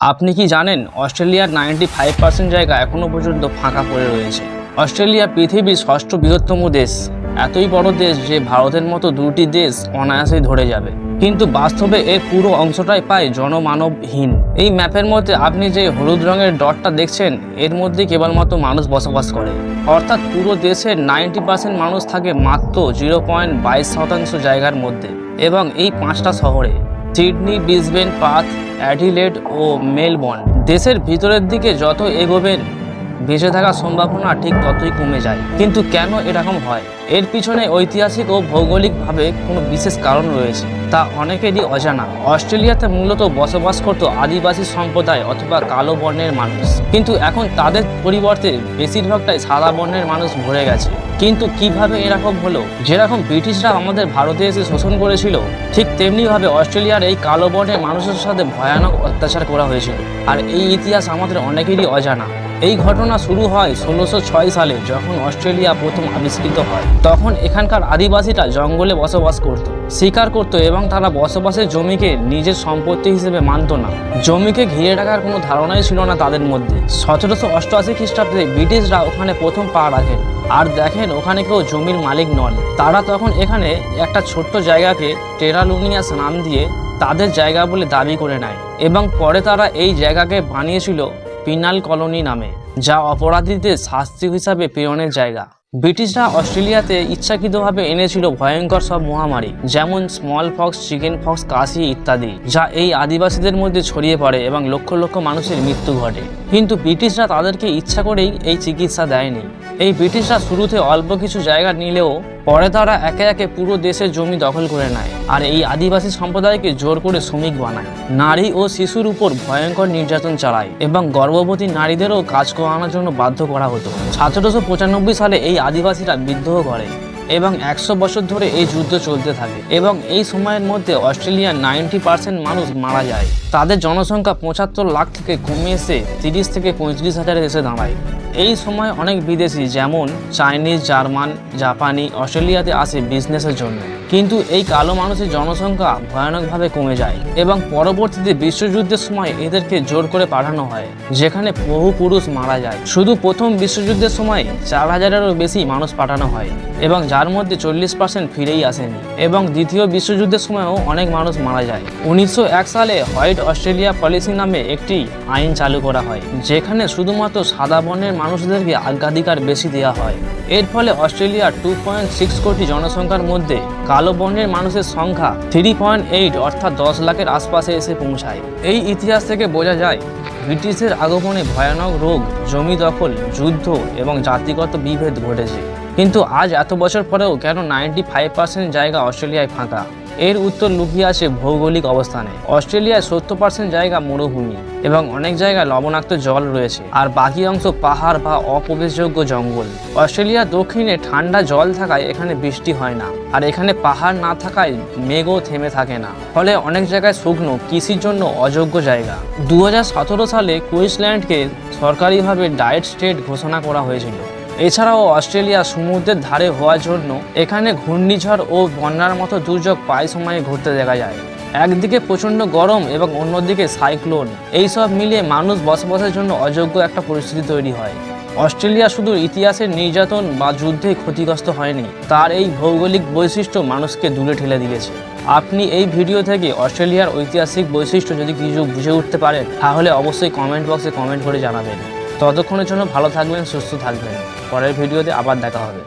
আপনি কি জানেন অস্ট্রেলিয়ার নাইনটি ফাইভ পার্সেন্ট জায়গা এখনও পর্যন্ত ফাঁকা পড়ে রয়েছে? অস্ট্রেলিয়া পৃথিবীর ষষ্ঠ বৃহত্তম দেশ। এতই বড় দেশ যে ভারতের মতো দুটি দেশ অনায়াসেই ধরে যাবে। কিন্তু বাস্তবে এর পুরো অংশটাই পায় জনমানবহীন। এই ম্যাপের মধ্যে আপনি যে হলুদ রঙের ডটটা দেখছেন, এর মধ্যে কেবলমাত্র মানুষ বসবাস করে। অর্থাৎ পুরো দেশের নাইনটি পার্সেন্ট মানুষ থাকে মাত্র জিরো পয়েন্ট বাইশ শতাংশ জায়গার মধ্যে এবং এই পাঁচটা শহরে। সিডনি, ব্রিসবেন পাথ অ্যাডিলেড ও মেলবর্ন। দেশের ভিতরের দিকে যত এগোবেন বেঁচে থাকার সম্ভাবনা ঠিক ততই কমে যায়। কিন্তু কেন এরকম হয়? এর পিছনে ঐতিহাসিক ও ভৌগোলিকভাবে কোনো বিশেষ কারণ রয়েছে, তা অনেকেরই অজানা। অস্ট্রেলিয়াতে মূলত বসবাস করত আদিবাসী সম্প্রদায় অথবা কালো বর্ণের মানুষ। কিন্তু এখন তাদের পরিবর্তে বেশিরভাগটাই সাদা বর্ণের মানুষ ভরে গেছে। কিন্তু কীভাবে এরকম হলো? যেরকম ব্রিটিশরা আমাদের ভারতে এসে শোষণ করেছিল, ঠিক তেমনিভাবে অস্ট্রেলিয়ার এই কালো বর্ণের মানুষের সাথে ভয়ানক অত্যাচার করা হয়েছিল। আর এই ইতিহাস আমাদের অনেকেরই অজানা। এই ঘটনা শুরু হয় ষোলোশো সালে যখন অস্ট্রেলিয়া প্রথম আবিষ্কৃত হয়। তখন এখানকার আদিবাসীরা জঙ্গলে বসবাস করত, শিকার করত এবং তারা বসবাসের জমিকে নিজের সম্পত্তি হিসেবে মানত না। জমিকে ঘিরে রাখার কোনো ধারণাই ছিল না তাদের মধ্যে। সতেরোশো অষ্টআশি খ্রিস্টাব্দে ব্রিটিশরা ওখানে প্রথম পা রাখেন। আর দেখেন, ওখানে কেউ জমির মালিক নন। তারা তখন এখানে একটা ছোট্ট জায়গাকে টেরালুনিয়াস নাম দিয়ে তাদের জায়গা বলে দাবি করে নেয় এবং পরে তারা এই জায়গাকে বানিয়েছিল পিনাল কলোনি নামে, যা অপরাধীদের শাস্তি হিসাবে প্রেরণের জায়গা। ব্রিটিশরা অস্ট্রেলিয়াতে ইচ্ছাকৃতভাবে এনেছিল ভয়ঙ্কর সব মহামারী, যেমন স্মল ফক্স চিকেন ফক্স কাশি ইত্যাদি, যা এই আদিবাসীদের মধ্যে ছড়িয়ে পড়ে এবং লক্ষ লক্ষ মানুষের মৃত্যু ঘটে। কিন্তু ব্রিটিশরা তাদেরকে ইচ্ছা করেই এই চিকিৎসা দেয়নি। এই ব্রিটিশরা শুরুতে অল্প কিছু জায়গা নিলেও পরে তারা একে একে পুরো দেশের জমি দখল করে নেয় আর এই আদিবাসী সম্প্রদায়কে জোর করে শ্রমিক বানায়। নারী ও শিশুর উপর ভয়ঙ্কর নির্যাতন চালায় এবং গর্ভবতী নারীদেরও কাজ করানোর জন্য বাধ্য করা হতো। সতেরোশো পঁচানব্বই সালে এই আদিবাসীরা বিদ্রোহ করে। এবং একশো বছর ধরে এই যুদ্ধ চলতে থাকে এবং এই সময়ের মধ্যে অস্ট্রেলিয়ার নাইনটি পার্সেন্ট মানুষ মারা যায়। তাদের জনসংখ্যা পঁচাত্তর লাখ থেকে কমে এসে তিরিশ থেকে পঁয়ত্রিশ হাজারে এসে দাঁড়ায়। এই সময় অনেক বিদেশি যেমন চাইনিজ, জার্মান, জাপানি, অস্ট্রেলিয়াতে আসে বিজনেসের জন্য। কিন্তু এই কালো মানুষের জনসংখ্যা ভয়ানকভাবে কমে যায় এবং পরবর্তীতে বিশ্বযুদ্ধের সময় এদেরকে জোর করে পাঠানো হয়, যেখানে বহু পুরুষ মারা যায়। শুধু প্রথম বিশ্বযুদ্ধের সময় চার হাজারেরও বেশি মানুষ পাঠানো হয় এবং যার মধ্যে চল্লিশ পার্সেন্ট ফিরেই আসেনি। এবং দ্বিতীয় বিশ্বযুদ্ধের সময়ও অনেক মানুষ মারা যায়। উনিশশো এক সালে হোয়াইট অস্ট্রেলিয়া পলিসি নামে একটি আইন চালু করা হয়, যেখানে শুধুমাত্র সাদা বর্ণের মানুষদেরকে অগ্রাধিকার বেশি দেওয়া হয়। এর ফলে অস্ট্রেলিয়ার টু পয়েন্ট সিক্স কোটি জনসংখ্যার মধ্যে কালো বর্ণের মানুষের সংখ্যা থ্রি পয়েন্ট এইট অর্থাৎ দশ লাখের আশপাশে এসে পৌঁছায়। এই ইতিহাস থেকে বোঝা যায়, ব্রিটিশের আগমনে ভয়ানক রোগ, জমি দখল, যুদ্ধ এবং জাতিগত বিভেদ ঘটেছে। কিন্তু আজ এত বছর পরেও কেন নাইনটি ফাইভ পার্সেন্ট জায়গা অস্ট্রেলিয়ায় ফাঁকা? এর উত্তর লুকিয়ে আছে ভৌগোলিক অবস্থানে। অস্ট্রেলিয়ায় সত্তর পার্সেন্ট জায়গা মরুভূমি এবং অনেক জায়গায় লবণাক্ত জল রয়েছে, আর বাকি অংশ পাহাড় বা অপ্রবেশযোগ্য জঙ্গল। অস্ট্রেলিয়ার দক্ষিণে ঠান্ডা জল থাকায় এখানে বৃষ্টি হয় না, আর এখানে পাহাড় না থাকায় মেঘও থেমে থাকে না। ফলে অনেক জায়গায় শুকনো কৃষির জন্য অযোগ্য জায়গা। দু হাজার সতেরো সালে কুইন্সল্যান্ডকে সরকারিভাবে ডায়েট স্টেট ঘোষণা করা হয়েছিল। এছাড়াও অস্ট্রেলিয়া সমুদ্রের ধারে হওয়ার জন্য এখানে ঘূর্ণিঝড় ও বন্যার মতো দুর্যোগ প্রায় সময়ে ঘটতে দেখা যায়। একদিকে প্রচণ্ড গরম এবং অন্যদিকে সাইক্লোন। এইসব মিলিয়ে মানুষ বসবাসের জন্য অযোগ্য একটা পরিস্থিতি তৈরি হয়। অস্ট্রেলিয়া শুধু ইতিহাসের নির্যাতন বা যুদ্ধে ক্ষতিগ্রস্ত হয়নি, তার এই ভৌগোলিক বৈশিষ্ট্য মানুষকে দূরে ঠেলে দিয়েছে। আপনি এই ভিডিও থেকে অস্ট্রেলিয়ার ঐতিহাসিক বৈশিষ্ট্য যদি কিছু বুঝে উঠতে পারেন, তাহলে অবশ্যই কমেন্ট বক্সে কমেন্ট করে জানাবেন। ততক্ষণের জন্য ভালো থাকবেন সুস্থ থাকবেন। পরের ভিডিওতে আবার দেখা হবে।